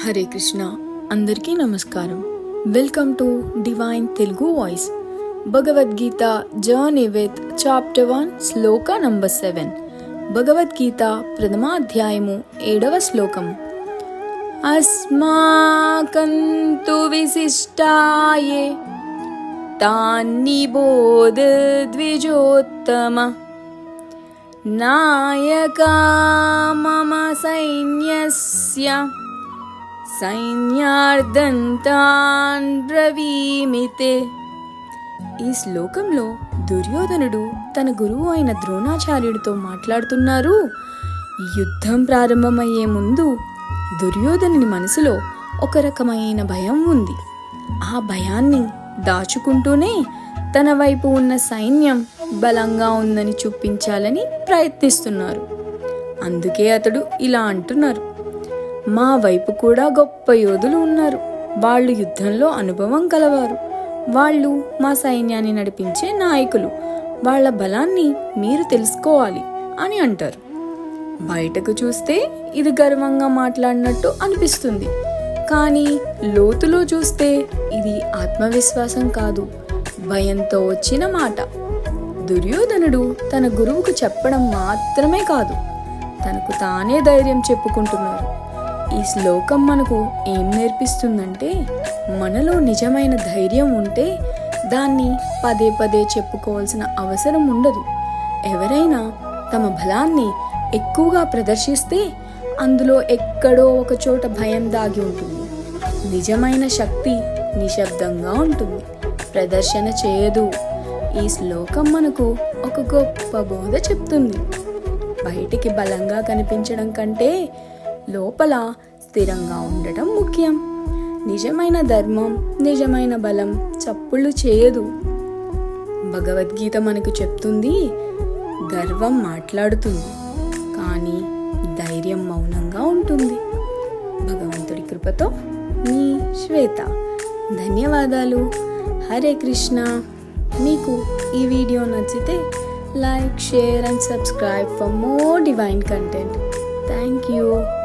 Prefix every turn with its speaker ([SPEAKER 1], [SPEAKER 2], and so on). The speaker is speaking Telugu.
[SPEAKER 1] హరే కృష్ణ అందరికీ నమస్కారం welcome to divine Telugu voice Bhagavad Gita journey with chapter one shloka number seven Bhagavad Gita ప్రథమ అధ్యాయము ఏడవ శ్లోకం అస్మాకంతు విశిష్టాయే తాన్నిబోధ ద్విజోత్తమ नायका मम सैन्यस्य సైన్యార్దంతాన్ బ్రవీమితే. ఈ శ్లోకంలో దుర్యోధనుడు తన గురువు అయిన ద్రోణాచార్యుడితో మాట్లాడుతున్నారు. యుద్ధం ప్రారంభమయ్యే ముందు దుర్యోధనుని మనసులో ఒక రకమైన భయం ఉంది. ఆ భయాన్ని దాచుకుంటూనే తన వైపు ఉన్న సైన్యం బలంగా ఉందని చూపించాలని ప్రయత్నిస్తున్నారు. అందుకే అతడు ఇలా అంటున్నారు. మా వైపు కూడా గొప్ప యోధులు ఉన్నారు. వాళ్ళు యుద్ధంలో అనుభవం కలవారు వాళ్ళు మా సైన్యాన్ని నడిపించే నాయకులు. వాళ్ళ బలాన్ని మీరు తెలుసుకోవాలి అని అంటారు. బయటకు చూస్తే ఇది గర్వంగా మాట్లాడినట్టు అనిపిస్తుంది. కానీ లోతులో చూస్తే ఇది ఆత్మవిశ్వాసం కాదు. భయంతో వచ్చిన మాట. దుర్యోధనుడు తన గురువుకు చెప్పడం మాత్రమే కాదు. తనకు తానే ధైర్యం చెప్పుకుంటున్నారు. ఈ శ్లోకం మనకు ఏం నేర్పిస్తుందంటే మనలో నిజమైన ధైర్యం ఉంటే దాన్ని పదే పదే చెప్పుకోవాల్సిన అవసరం ఉండదు. ఎవరైనా తమ బలాన్ని ఎక్కువగా ప్రదర్శిస్తే అందులో ఎక్కడో ఒక చోట భయం దాగి ఉంటుంది. నిజమైన శక్తి నిశ్శబ్దంగా ఉంటుంది. ప్రదర్శన చేయదు. ఈ శ్లోకం మనకు ఒక గొప్ప బోధ చెప్తుంది. బయటికి బలంగా కనిపించడం కంటే లోపల స్థిరంగా ఉండటం ముఖ్యం. నిజమైన ధర్మం నిజమైన బలం చప్పుళ్ళు చేయదు. భగవద్గీత మనకు చెప్తుంది గర్వం మాట్లాడుతుంది కానీ ధైర్యం మౌనంగా ఉంటుంది. భగవంతుడి కృపతో మీ శ్వేత. ధన్యవాదాలు. హరే కృష్ణ. మీకు ఈ వీడియో నచ్చితే like share and subscribe for more divine content. Thank you.